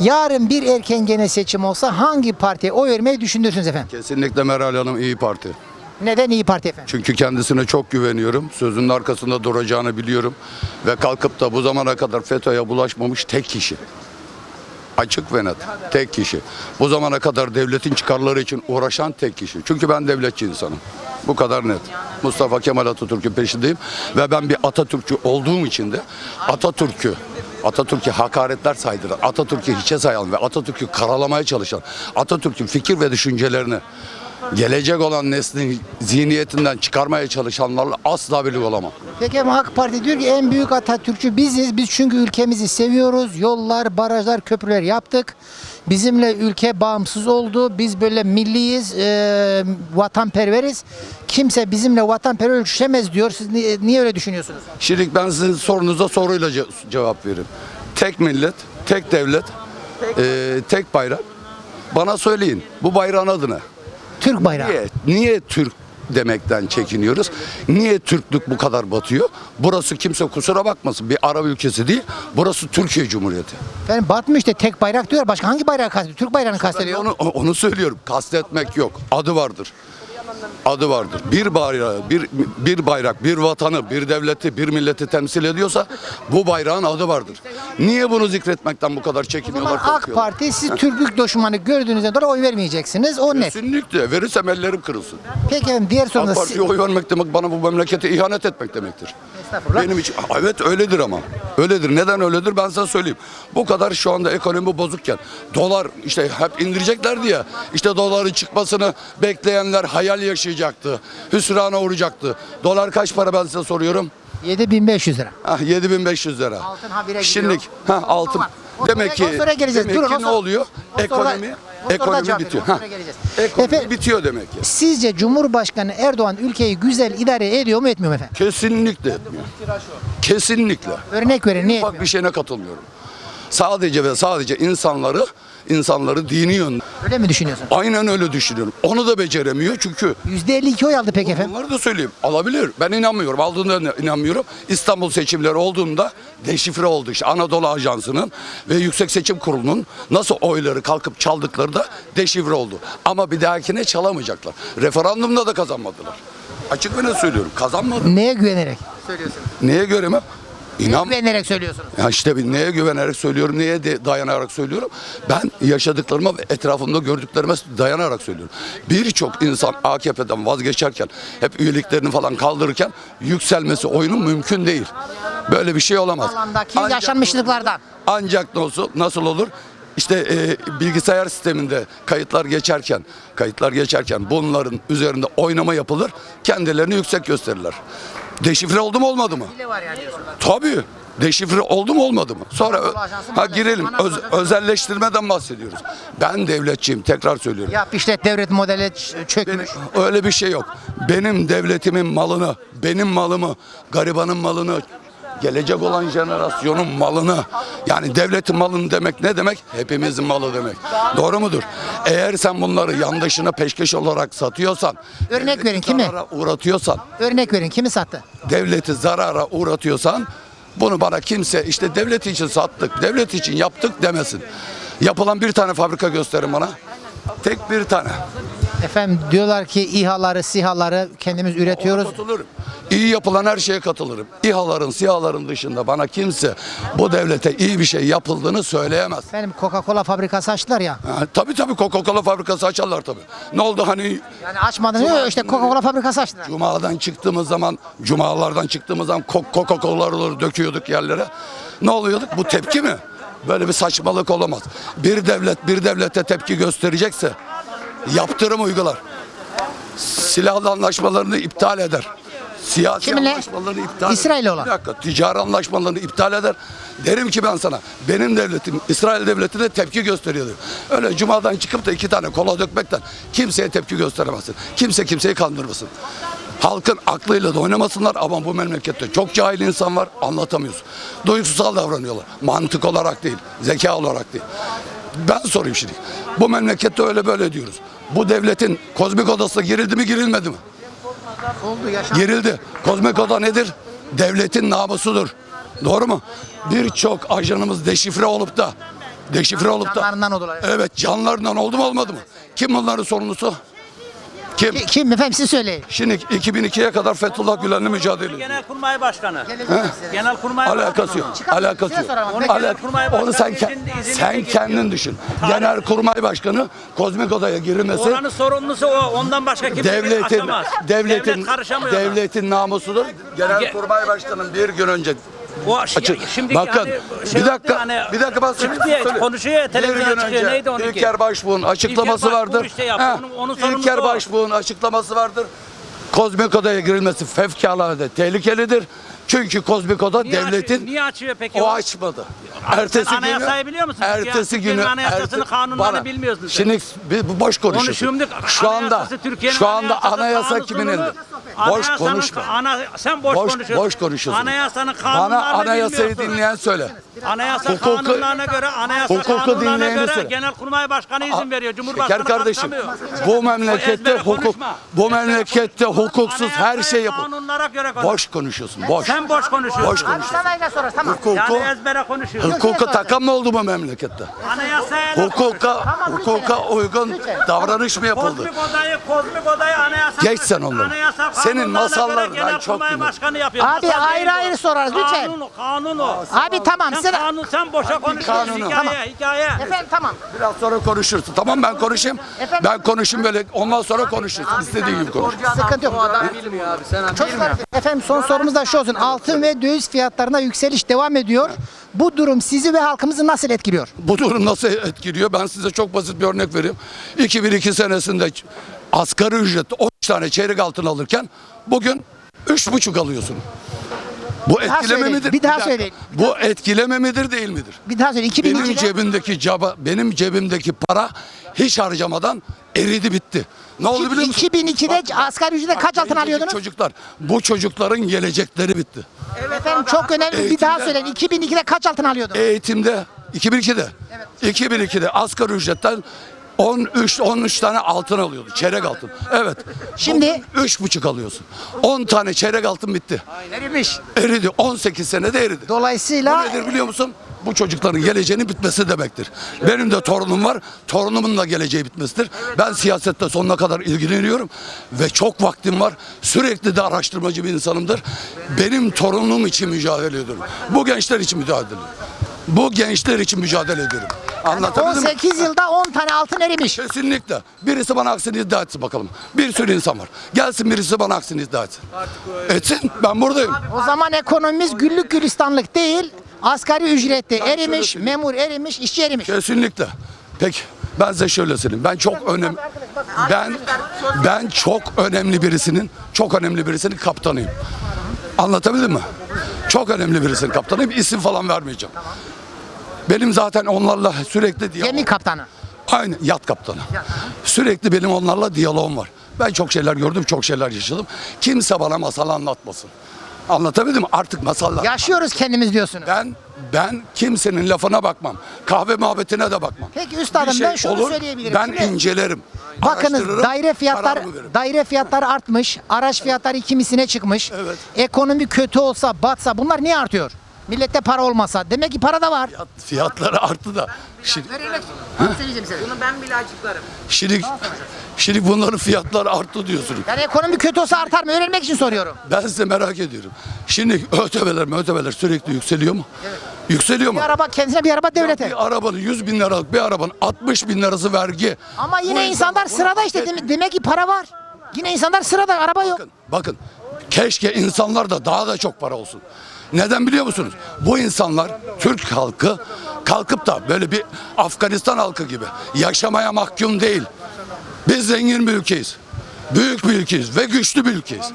Yarın bir erken gene seçim olsa hangi partiye oy vermeyi düşünürsünüz efendim? Kesinlikle Meral Hanım iyi Parti. Neden İyi Parti efendim? Çünkü kendisine çok güveniyorum. Sözünün arkasında duracağını biliyorum. Ve kalkıp da bu zamana kadar FETÖ'ye bulaşmamış tek kişi. Açık ve net. Tek kişi. Bu zamana kadar devletin çıkarları için uğraşan tek kişi. Çünkü ben devletçi insanım. Bu kadar net. Mustafa Kemal Atatürk'ün peşindeyim. Ve ben bir Atatürkçü olduğum için de Atatürk'ü Atatürk'ü hakaretler saydıran, Atatürk'ü hiçe sayan ve Atatürk'ü karalamaya çalışan, Atatürk'ün fikir ve düşüncelerini gelecek olan neslin zihniyetinden çıkarmaya çalışanlarla asla birlik olamam. Peki ama AK Parti diyor ki en büyük Atatürkçü biziz. Biz çünkü ülkemizi seviyoruz. Yollar, barajlar, köprüler yaptık. Bizimle ülke bağımsız oldu. Biz böyle milliyiz, e, vatanperveriz. Kimse bizimle vatanperver ölçüşemez diyor. Siz ni- niye öyle düşünüyorsunuz? Şimdi ben sizin sorunuza soruyla ce- cevap veririm. Tek millet, tek devlet, eee, tek bayrak. Bana söyleyin bu bayrağın adı ne? Türk bayrağı. Niye, niye Türk demekten çekiniyoruz? Niye Türklük bu kadar batıyor? Burası kimse kusura bakmasın bir Arap ülkesi değil. Burası Türkiye Cumhuriyeti. Ben batmıyor işte tek bayrak diyor. Başka hangi bayrağı kastediyor? Türk bayrağını Ben kastediyor. onu, onu söylüyorum. Kastetmek yok. Adı vardır. Adı vardır. Bir bayrağı, bir, bir bayrak, bir vatanı, bir devleti, bir milleti temsil ediyorsa bu bayrağın adı vardır. Niye bunu zikretmekten bu kadar O zaman çekiniyorlar, AK? Parti siz Türklük düşmanı gördüğünüzden dolayı oy vermeyeceksiniz. O net. Kesinlikle. Verirsem ellerim kırılsın. Peki efendim diğer AK sorunuz. Parti'ye oy vermek demek bana bu memlekete ihanet etmek demektir. Estağfurullah. Benim için evet öyledir ama. Öyledir. Neden öyledir ben sana söyleyeyim. Bu kadar şu anda ekonomi bozukken dolar işte hep indireceklerdi ya. İşte doların çıkmasını bekleyenler hayal yaşayacaktı. Hüsrana uğrayacaktı. Dolar kaç para ben size soruyorum? 7500 lira. Ah 7500 lira. Altın habire Şimdi gidiyor. ha altın. Demek ki soruya geleceğiz. demek Durun, ki ne oluyor? o soruda- Ekonomi ekonomi bitiyor. Ha. Ekonomi Efendim- bitiyor demek ki. Sizce Cumhurbaşkanı Erdoğan ülkeyi güzel idare ediyor mu etmiyor mu efendim? Kesinlikle etmiyor. Kesinlikle. Örnek verin niye Bak etmiyor? bir şeyine katılmıyorum. Sadece ve sadece insanları insanları dini yön. Öyle mi düşünüyorsun? Aynen öyle düşünüyorum. Onu da beceremiyor çünkü %52 oy aldı peki efendim. Onları da söyleyeyim. Alabilir. Ben inanmıyorum. Aldığında inanmıyorum. İstanbul seçimleri olduğunda deşifre oldu işte. Anadolu Ajansı'nın ve Yüksek Seçim Kurulu'nun nasıl oyları kalkıp çaldıkları da deşifre oldu. Ama bir dahakine çalamayacaklar. Referandumda da kazanmadılar. Açık ve net söylüyorum. Kazanmadı. Neye güvenerek söylüyorsunuz? Neye göre mi? Neye İnan, güvenerek söylüyorsunuz? ya işte bir neye güvenerek söylüyorum, neye de dayanarak söylüyorum. Ben yaşadıklarıma ve etrafımda gördüklerime dayanarak söylüyorum. Birçok insan AKP'den vazgeçerken, hep üyeliklerini falan kaldırırken yükselmesi oyunun mümkün değil. Böyle bir şey olamaz. Alandaki Ancak- yaşanmışlıklardan. Ancak nasıl, nasıl olur? İşte e, bilgisayar sisteminde kayıtlar geçerken, kayıtlar geçerken bunların üzerinde oynama yapılır, kendilerini yüksek gösterirler. Deşifre oldu mu olmadı mı? var yani diyorsunuz. Tabii. Deşifre oldu mu olmadı mı? Sonra ha girelim. Öz- özelleştirmeden bahsediyoruz. Ben devletçiyim tekrar söylüyorum. Yap işlet devlet modeli çökmüş. Benim- öyle bir şey yok. Benim devletimin malını, benim malımı, garibanın malını, gelecek olan jenerasyonun malını yani devletin malını demek ne demek? Hepimizin malı demek. Doğru mudur? Eğer sen bunları yandaşına peşkeş olarak satıyorsan, Örnek verin, kimi? zarara uğratıyorsan, Örnek verin kimi sattı? devleti zarara uğratıyorsan bunu bana kimse işte devlet için sattık, devlet için yaptık demesin. Yapılan bir tane fabrika gösterin bana. Tek bir tane. Efendim diyorlar ki İHA'ları, SİHA'ları kendimiz üretiyoruz. Katılırım. İyi yapılan her şeye katılırım. İHA'ların, SİHA'ların dışında bana kimse bu devlete iyi bir şey yapıldığını söyleyemez. Efendim Coca-Cola fabrikası açtılar ya. Ha, tabii tabii Coca-Cola fabrikası açarlar tabii. Ne oldu hani Yani açmadın diyor işte Coca-Cola fabrikası açtılar. Cuma'dan çıktığımız zaman, cumalardan çıktığımız zaman Coca- Coca-Cola'ları döküyorduk yerlere. Ne oluyorduk? Bu tepki mi? Böyle bir saçmalık olamaz. Bir devlet bir devlete tepki gösterecekse yaptırım uygular. Silahlı anlaşmalarını iptal eder. Siyasi Kiminle? anlaşmalarını iptal İsrail'le eder. olan. Bir dakika. Ticari anlaşmalarını iptal eder. Derim ki ben sana benim devletim İsrail devletine tepki gösteriyordu. Öyle cumadan çıkıp da iki tane kola dökmekten kimseye tepki gösteremezsin. Kimse kimseyi kandırmasın. Halkın aklıyla da oynamasınlar ama bu memlekette çok cahil insan var anlatamıyoruz. Duygusal davranıyorlar. Mantık olarak değil, zeka olarak değil. Ben sorayım şimdi. Bu memlekette öyle böyle diyoruz. Bu devletin kozmik odasına girildi mi girilmedi mi? Girildi. Kozmik oda nedir? Devletin namusudur. Doğru mu? Birçok ajanımız deşifre olup da Deşifre olup da. Evet canlarından oldu mu olmadı mı? Kim bunların sorumlusu? Kim? Ki- Kim efendim siz söyleyin. Şimdi 2002'ye kadar Fethullah Gülen'le mücadele ediyor. Genelkurmay Başkanı. Genelkurmay Alakası yok. Alakası yok. soralım. Alak- Onu sen ke- sen kendin düşün. Genelkurmay Başkanı kozmik odaya girilmesi Oranın sorumlusu o. Ondan başka kimse devletin aşamaz. devletin Devlet karışamıyor. ona. devletin namusudur. Genelkurmay Başkanı'nın bir gün önce O Açık. şimdi Bakın hani şey bir dakika hani bir dakika ya, Söyle. konuşuyor ya televizyona çıkıyor. önce Neydi onunki? İlker Başbuğ'un açıklaması İlker vardır. işte. Heh, Onun- onun İlker. Başbuğ'un açıklaması vardır. Kozmik odaya girilmesi fevkalade tehlikelidir. Çünkü kozmik oda Niye açıyor- devletin niye açıyor peki? o açmadı. Ertesi günü anayasayı biliyor musun? Ertesi günü anayasasını, kanunlarını bana- bilmiyorsun sen. Şimdi biz bu boş konuşuyorsun. şimdi şu anda şu anda anayasa kanunu, kimin elinde? Boş anayasanın- konuşma. Ana, sen boş, Boş, konuşuyorsun. boş konuşuyorsun. Anayasanın kanunlarını Bana anayasayı bilmiyorsun. dinleyen söyle. Anayasa Hukuku- kanunlarına göre, anayasa hukuku kanunlarına dinleyeni göre söyle. Genelkurmay Başkanı izin veriyor. Şeker Cumhurbaşkanı kardeşim karışamıyor. bu memlekette ezbere hukuk konuşma. bu memlekette hukuksuz her Anayasayı şey yapılır. Kanunlara göre konuş. Boş konuşuyorsun. Boş. Sen boş konuşuyorsun. Boş konuşuyorsun. Sana yine sorarız tamam. Hukuku Yani ezbere konuşuyorsun. hukuku takan mı oldu bu memlekette? Anayasaya Hukuka hukuka uygun davranış mı yapıldı? Kozmik odayı, kozmik odayı. Geç sen onları. Senin göre ben çok yapıyor. Abi Masal ayrı değil ayrı bu. sorarız, lütfen. Kanun o, kanun o. Abi tamam Sen sen kanun, sen boşa konuşuyorsun. kanunu. Hikaye, Tamam. hikaye. efendim tamam. Biraz sonra konuşursun. Tamam ben konuşayım. Efendim? Ben konuşayım böyle. Ondan sonra konuşursun. İstediğin gibi konuş. Sıkıntı yok. Çocuklar efendim son sorumuz da şu olsun. Altın ve döviz fiyatlarına yükseliş devam ediyor. Bu durum sizi ve halkımızı nasıl etkiliyor? Bu durum nasıl etkiliyor? Ben size çok basit bir örnek vereyim. 2002 senesinde asgari ücret 13 tane çeyrek altın alırken bugün 3,5 alıyorsun. Bu daha etkileme söyleyin, midir? bir daha söyleyin. Bu etkileme midir değil midir? Bir daha söyle. Benim 2002'de cebimdeki caba, benim cebimdeki para hiç harcamadan eridi bitti. Ne oldu biliyor musun? 2002'de asgari ücrete kaç altın Gencecik alıyordunuz? Çocuklar, bu çocukların gelecekleri bitti. Efendim çok önemli bir daha Eğitimde- söyleyin. 2002'de kaç altın alıyordunuz? Eğitimde 2002'de 2002'de asgari ücretten 13 13 tane altın alıyordu. Çeyrek altın. Evet. Şimdi- üç buçuk alıyorsun. 10 tane çeyrek altın bitti. Erimiş. Eridi. 18 senede eridi. Bu Dolayısıyla nedir biliyor musun? Bu çocukların geleceğinin bitmesi demektir. Benim de torunum var. Torunumun da geleceği bitmesidir. Ben siyasette sonuna kadar ilgileniyorum ve çok vaktim var. Sürekli de araştırmacı bir insanımdır. Benim torunum için mücadele ediyorum. Bu gençler için mücadele ediyorum. Bu gençler için mücadele ediyorum. Anlatabildim mi? 18 yılda 10 tane altın erimiş. Kesinlikle. Birisi bana aksini iddia etsin bakalım. Bir sürü insan var. Gelsin birisi bana aksini iddia etsin. Etsin. Ben buradayım. O zaman ekonomimiz güllük gülistanlık değil. Asgari ücretli şöyle erimiş, memur erimiş, işçi erimiş. Kesinlikle. Peki ben size şöyle söyleyeyim. Ben çok önemli ben ben çok önemli birisinin çok önemli birisinin kaptanıyım. Anlatabildim mi? Çok önemli birisinin kaptanıyım. İsim falan vermeyeceğim. Benim zaten onlarla sürekli diyalog. Gemi kaptanı. Aynı yat kaptanı. Sürekli benim onlarla diyalogum var. Ben çok şeyler gördüm, çok şeyler yaşadım. Kimse bana masal anlatmasın. Anlatabildim mi? Artık masallar. Yaşıyoruz kendimiz diyorsunuz. Ben ben kimsenin lafına bakmam. Kahve muhabbetine de bakmam. Peki üstadım, Bir şey ben şunu söyleyebilirim. Ben Şimdi- incelerim. Bakınız araştırırım, daire fiyatlar kararımı veririm. daire fiyatları artmış, araç fiyatları iki misline çıkmış. Evet. Ekonomi kötü olsa, batsa bunlar niye artıyor? Millette para olmasa. Demek ki para da var. Fiyat- Fiyatları arttı da. Şimdi, Bunu ben bile açıklarım. şimdi, şimdi bunların fiyatları arttı diyorsunuz. Yani ekonomi kötü olsa artar mı? Öğrenmek için soruyorum. Ben size merak ediyorum. Şimdi ötebeler ötebeler sürekli yükseliyor mu? Yükseliyor mu? Bir araba kendisine bir araba devlete. Bir arabanın 100 bin liralık bir arabanın 60 bin lirası vergi. Ama Bu yine insanlar bunu sırada işte. Dem- Demek ki para var. Yine insanlar sırada araba yok. Bakın, bakın. Keşke insanlarda daha da çok para olsun. Neden biliyor musunuz? Bu insanlar Türk halkı kalkıp da böyle bir Afganistan halkı gibi yaşamaya mahkum değil. Biz zengin bir ülkeyiz. Büyük bir ülkeyiz ve güçlü bir ülkeyiz.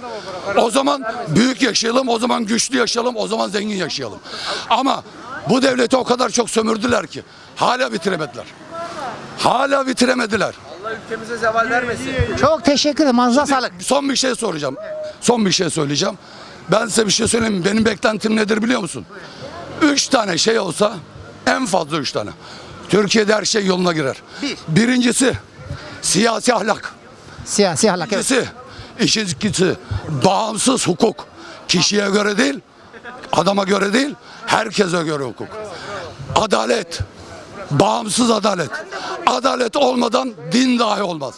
O zaman büyük yaşayalım, o zaman güçlü yaşayalım, o zaman zengin yaşayalım. Ama bu devleti o kadar çok sömürdüler ki hala bitiremediler. Hala bitiremediler. Allah ülkemize zeval vermesin. Çok teşekkür ederim. Manzara sağlık. Son bir şey soracağım. Son bir şey söyleyeceğim. Ben size bir şey söyleyeyim mi? Benim beklentim nedir biliyor musun? Üç tane şey olsa en fazla üç tane. Türkiye'de her şey yoluna girer. Bir. Birincisi siyasi ahlak. Siyasi ahlak. Evet. İkincisi, ikincisi bağımsız hukuk. Kişiye göre değil, adama göre değil, herkese göre hukuk. Adalet. Bağımsız adalet. Adalet olmadan din dahi olmaz.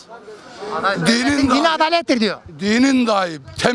Dinin Dini dahi, adalettir diyor. dinin dahi temel